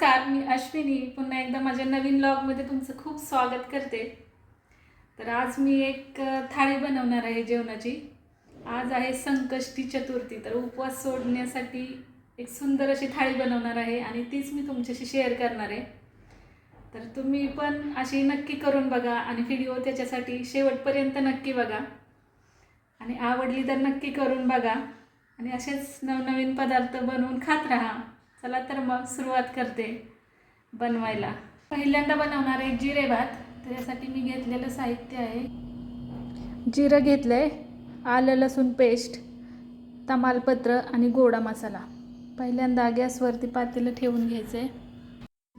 नमस्कार मी अश्विनी. पुन्हा एकदा माझ्या नवीन ब्लॉगमध्ये तुमचं खूप स्वागत करते. तर आज मी एक थाळी बनवणार आहे जेवणाची. आज आहे संकष्टी चतुर्थी तर उपवास सोडण्यासाठी एक सुंदर अशी थाळी बनवणार आहे आणि तीच मी तुमच्याशी शेअर करणार आहे. तर तुम्ही पण अशी नक्की करून बघा आणि व्हिडिओ त्याच्यासाठी शेवटपर्यंत नक्की बघा. आणि आवडली तर नक्की करून बघा. आणि असेच नवनवीन पदार्थ बनवून खात राहा. चला तर मग सुरुवात करते बनवायला. पहिल्यांदा बनवणार आहे जिरे भात त्याच्यासाठी मी घेतलेलं साहित्य आहे. जिरं घेतलं आहे आलं लसूण पेस्ट तमालपत्र आणि गोडा मसाला. पहिल्यांदा गॅसवरती पातेलं ठेवून घ्यायचं आहे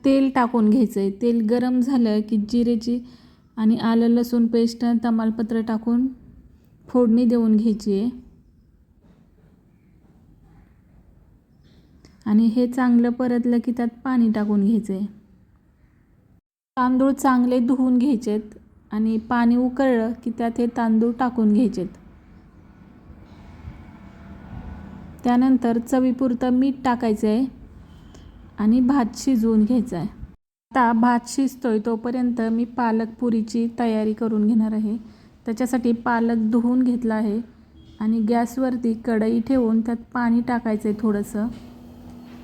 तेल टाकून घ्यायचं आहे तेल गरम झालं की जिरेची आणि आलं लसूण पेस्ट तमालपत्र टाकून फोडणी देऊन घ्यायची आहे. आणि हे चांगलं परतलं की त्यात पाणी टाकून घ्यायचं. आहे तांदूळ चांगले धुवून घ्यायचेत आणि पाणी उकळलं की त्यात हे तांदूळ टाकून घ्यायचेत. त्यानंतर चवीपुरतं मीठ टाकायचं आहे आणि भात शिजवून घ्यायचा आहे आता भात शिजतोय तोपर्यंत मी पालक पुरीची तयारी करून घेणार आहे. त्याच्यासाठी पालक धुवून घेतला आहे आणि गॅसवरती कढई ठेवून त्यात पाणी टाकायचं आहे थोडंसं.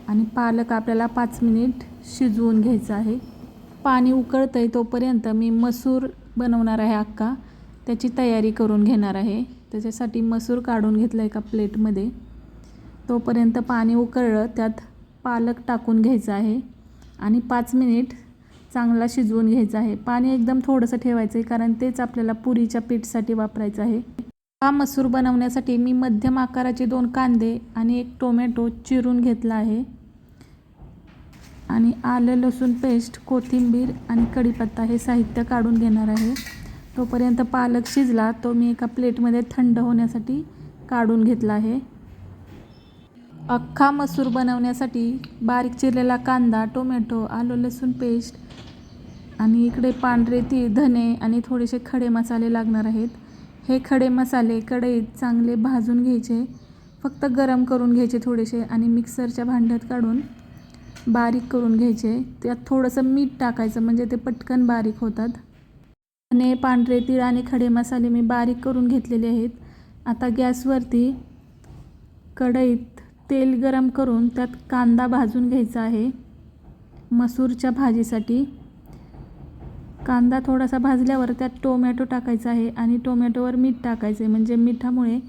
आणि पालक आपल्याला पाच मिनिट शिजवून घ्यायचं आहे. पाणी उकळतं आहे तोपर्यंत मी मसूर बनवणार आहे अक्का. त्याची तयारी करून घेणार आहे. त्याच्यासाठी मसूर काढून घेतला एका प्लेटमध्ये. तोपर्यंत पाणी उकळलं त्यात पालक टाकून घ्यायचं आहे. आणि पाच मिनिट चांगला शिजवून घ्यायचा आहे. पाणी एकदम थोडंसं ठेवायचं आहे कारण तेच आपल्याला पुरीच्या पीठसाठी वापरायचं आहे. हा मसूर बनवण्यासाठी मी मध्यम आकाराचे दोन कांदे आणि एक टोमॅटो चिरून घेतला आहे. आणि आलं लसूण पेस्ट कोथिंबीर आणि कढीपत्ता हे साहित्य काढून घेणार आहे. तोपर्यंत पालक शिजला तो मी एका प्लेटमध्ये थंड होण्यासाठी काढून घेतला आहे. अख्खा मसूर बनवण्यासाठी बारीक चिरलेला कांदा टोमॅटो आलं लसूण पेस्ट आणि इकडे पांढरे ती धने आणि थोडेसे खडे मसाले लागणार आहेत. हे खडे मसाले कढईत चांगले भाजून घ्यायचे फक्त गरम करून घ्यायचे थोडेसे आणि मिक्सरच्या भांड्यात काढून बारीक करून घ्यायचे. त्यात थोडंसं मीठ टाकायचं म्हणजे ते पटकन बारीक होतात. आणि पांढरे तीळ आणि खडे मसाले मी बारीक करून घेतलेले आहेत. आता गॅसवरती कढईत तेल गरम करून त्यात कांदा भाजून घ्यायचा आहे मसूरच्या भाजीसाठी. कांदा थोडासा भाजल्यावर त्यात टोमॅटो टाकायचा आहे आणि टोमॅटोवर मीठ टाकायचं आहे म्हणजे मिठामुळे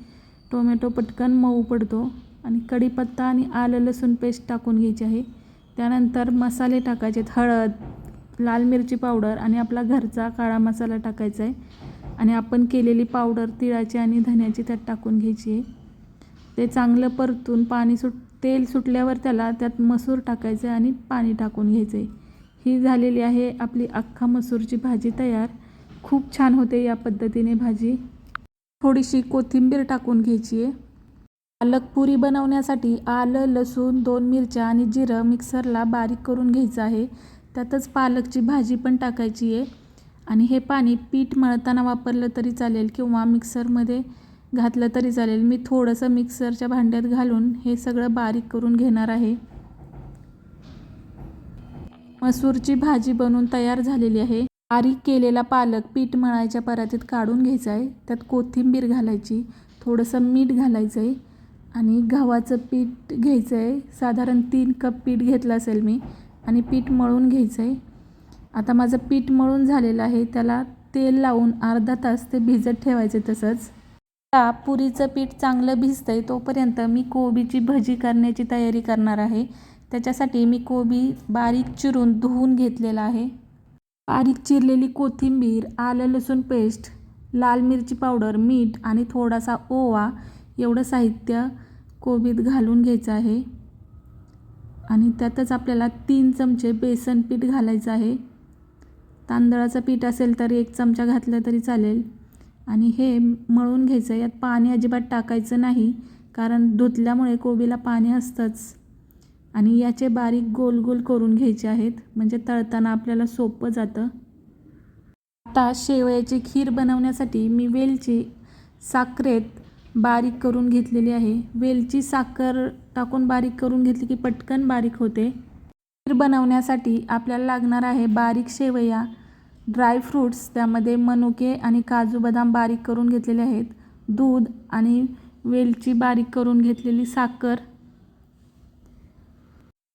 टोमॅटो पटकन मऊ पडतो. आणि कढीपत्ता आणि आलं लसूण पेस्ट टाकून घ्यायची आहे. त्यानंतर मसाले टाकायचे आहेत. हळद लाल मिरची पावडर आणि आपला घरचा काळा मसाला टाकायचा आहे. आणि आपण केलेली पावडर तिळाची आणि धन्याची त्यात टाकून घ्यायची आहे. ते चांगलं परतून पाणी सुट तेल सुटल्यावर त्याला त्यात मसूर टाकायचं आहे आणि पाणी टाकून घ्यायचं आहे. ही झालेली आहे आपली अख्खा मसूरची भाजी तयार. खूप छान होते या पद्धतीने भाजी. थोडीशी कोथिंबीर टाकून घ्यायची आहे. पालक पुरी बनवण्यासाठी आलं लसूण दोन मिरच्या आणि जिरं मिक्सरला बारीक करून घ्यायचं आहे. त्यातच पालकची भाजी पण टाकायची आहे. आणि हे पाणी पीठ मळताना वापरलं तरी चालेल किंवा मिक्सरमध्ये घातलं तरी चालेल. मी थोडंसं मिक्सरच्या भांड्यात घालून हे सगळं बारीक करून घेणार आहे. मसूरची भाजी बनवून तयार झालेली आहे. बारीक केलेला पालक पीठ मळायच्या परातीत काढून घ्यायचा आहे. त्यात कोथिंबीर घालायची थोडंसं मीठ घालायचं आहे आणि गव्हाचं पीठ घ्यायचं आहे साधारण तीन कप पीठ घेतलं असेल मी आणि पीठ मळून घ्यायचं आहे आता माझं पीठ मळून झालेलं आहे. त्याला तेल लावून अर्धा तास ते भिजत ठेवायचे तसंच. आता पुरीचं पीठ चांगलं भिजतं आहे तोपर्यंत मी कोबीची भजी करण्याची तयारी करणार आहे. त्याच्यासाठी मी कोबी बारीक चिरून धुवून घेतलेला आहे. बारीक चिरलेली कोथिंबीर आलं लसूण पेस्ट लाल मिरची पावडर मीठ आणि थोडासा ओवा एवढं साहित्य कोबीत घालून घ्यायचं आहे. आणि त्यातच आपल्याला तीन चमचे बेसन पीठ घालायचं आहे. तांदळाचं पीठ असेल तर एक चमचा घातलं तरी चालेल. आणि हे मळून घ्यायचं यात पाणी अजिबात टाकायचं नाही कारण धुतल्यामुळे कोबीला पाणी असतंच. आणि याचे बारीक गोल गोल करून घ्यायचे आहेत म्हणजे तळताना आपल्याला सोपं जातं. आता शेवयाची खीर बनवण्यासाठी मी वेलची साखरेत बारीक करून घेतलेली आहे. वेलची साखर टाकून बारीक करून घेतली की पटकन बारीक होते. खीर बनवण्यासाठी आपल्याला लागणार आहे बारीक शेवया. ड्रायफ्रूट्स त्यामध्ये मनुके आणि काजू बदाम बारीक करून घेतलेले आहेत. दूध आणि वेलची बारीक करून घेतलेली साखर.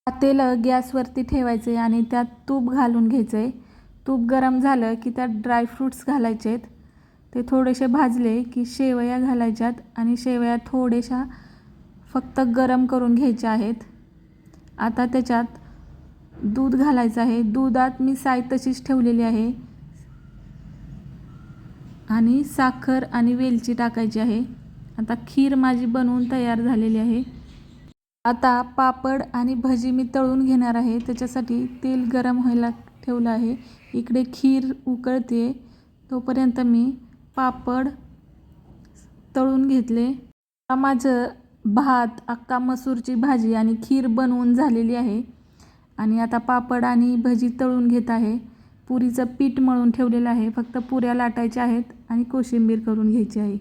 तेल गॅसवरती ठेवायचे आणि त्यात तूप घालून घ्यायचं. आहे तूप गरम झालं की त्यात ड्रायफ्रूट्स घालायचे आहेत ते थोडेसे भाजले की शेवया घालायच्यात आणि शेवया थोड्याशा फक्त गरम करून घ्यायच्या आहेत. आता त्याच्यात दूध घालायचं आहे. दुधात मी साय तशीच ठेवलेली आहे. आणि साखर आणि वेलची टाकायची आहे. आता खीर माझी बनवून तयार झालेली आहे. आता पापड आणि भजी मी तळून घेणार आहे. त्याच्यासाठी तेल गरम व्हायला ठेवलं आहे. इकडे खीर उकळते तोपर्यंत मी पापड तळून घेतले. आता माझं भात अक्का मसूरची भाजी आणि खीर बनवून झालेली आहे. आणि आता पापड आणि भजी तळून घेत आहे. पुरीचं पीठ मळून ठेवलेलं आहे. फक्त पुऱ्या लाटायच्या आहेत आणि कोशिंबीर करून घ्यायची आहे.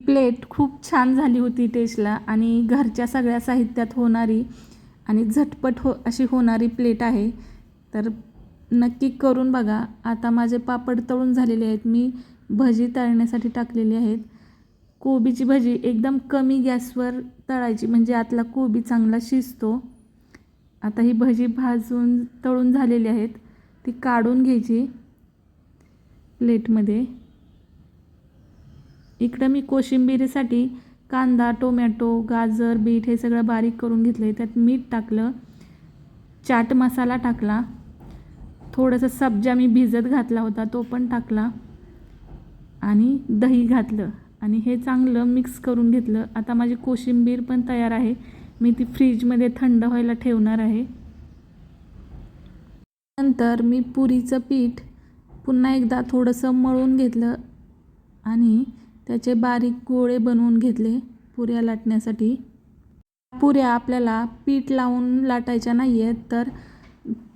प्लेट खूप छान झाली होती टेस्टला आणि घरच्या सगळ्या साहित्यात होणारी आणि झटपट हो अशी होणारी प्लेट आहे. तर नक्की करून बघा. आता माझे पापड तळून झालेले आहेत. मी भजी तळण्यासाठी टाकलेली आहेत. कोबीची भजी एकदम कमी गॅसवर तळायची. म्हणजे आतला कोबी चांगला शिजतो. आता ही भजी भाजून तळून झालेली आहेत. ती काढून घ्यायची प्लेटमध्ये. इकडं मी कोशिंबिरीसाठी कांदा टोमॅटो गाजर बीट हे सगळं बारीक करून घेतलं आहे त्यात मीठ टाकलं. चाट मसाला टाकला. थोडंसं सब्जा मी भिजत घातला होता तो पण टाकला. आणि दही घातलं. आणि हे चांगलं मिक्स करून घेतलं. आता माझी कोशिंबीर पण तयार आहे. मी ती फ्रीजमध्ये थंड व्हायला ठेवणार आहे. नंतर मी पुरीचं पीठ पुन्हा एकदा थोडंसं मळून घेतलं आणि त्याचे बारीक गोळे बनवून घेतले पुऱ्या लाटण्यासाठी. पुऱ्या आपल्याला पीठ लावून लाटायच्या नाही आहेत तर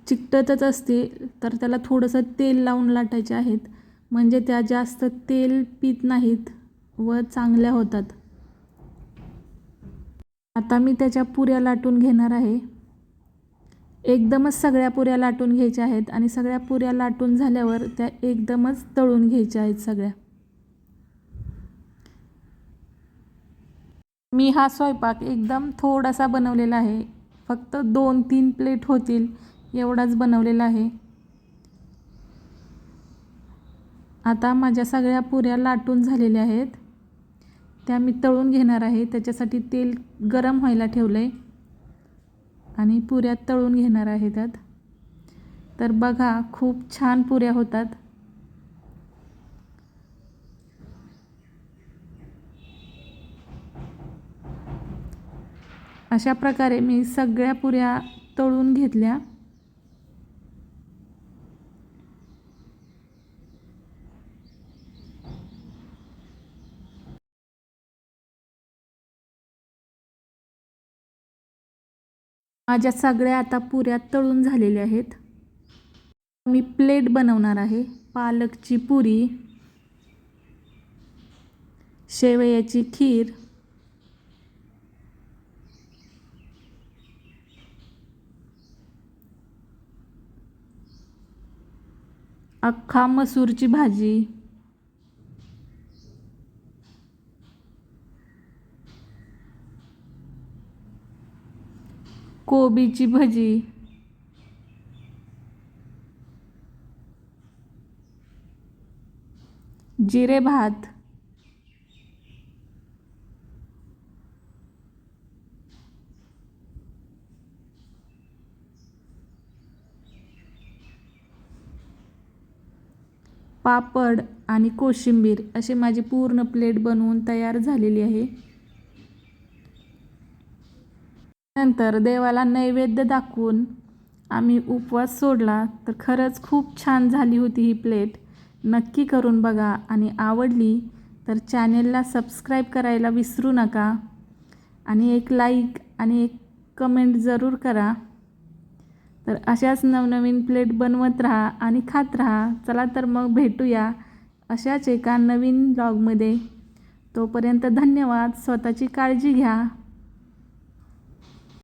चिकटतच असते तर त्याला थोडंसं तेल लावून लाटायचे आहेत. म्हणजे त्या जास्त तेल पित नाहीत व चांगल्या होतात. आता मी त्याच्या पुऱ्या लाटून घेणार आहे. एकदमच सगळ्या पुऱ्या लाटून घ्यायच्या आहेत आणि सगळ्या पुऱ्या लाटून झाल्यावर त्या एकदमच तळून घ्यायच्या आहेत सगळ्या. मी हा स्वयंपाक एकदम थोडासा बनवलेला आहे. फक्त दोन तीन प्लेट होतील. एवढाच बनवलेला आहे. आता माझ्या सगळ्या पुऱ्या लाटून झालेल्या आहेत. त्या मी तळून घेणार आहे. त्याच्यासाठी तेल गरम व्हायला ठेवलं आहे आणि पुऱ्या तळून घेणार आहे त्यात. तर बघा खूप छान पुऱ्या होतात. अशा प्रकारे मी सगळ्या पुऱ्या तळून घेतल्या. माझ्या सगळ्या आता पुऱ्या तळून झालेल्या आहेत. मी प्लेट बनवणार आहे. पालकची पुरी शेवयाची खीर अख्खा मसूरची भाजी. कोबीची भजी. जिरे भात. पापड आणि कोशिंबीर अशी माझी पूर्ण प्लेट बनवून तयार झालेली आहे. नंतर देवाला नैवेद्य दाखवून आम्ही उपवास सोडला तर खरंच खूप छान झाली होती ही प्लेट. नक्की करून बघा आणि आवडली तर चॅनेलला सबस्क्राईब करायला विसरू नका आणि एक लाईक आणि एक कमेंट जरूर करा. तर अशाच नवनवीन प्लेट बनवत राहा आणि खात राहा. चला तर मग भेटूया अशाच एका नवीन ब्लॉगमध्ये तोपर्यंत धन्यवाद. स्वतःची काळजी घ्या.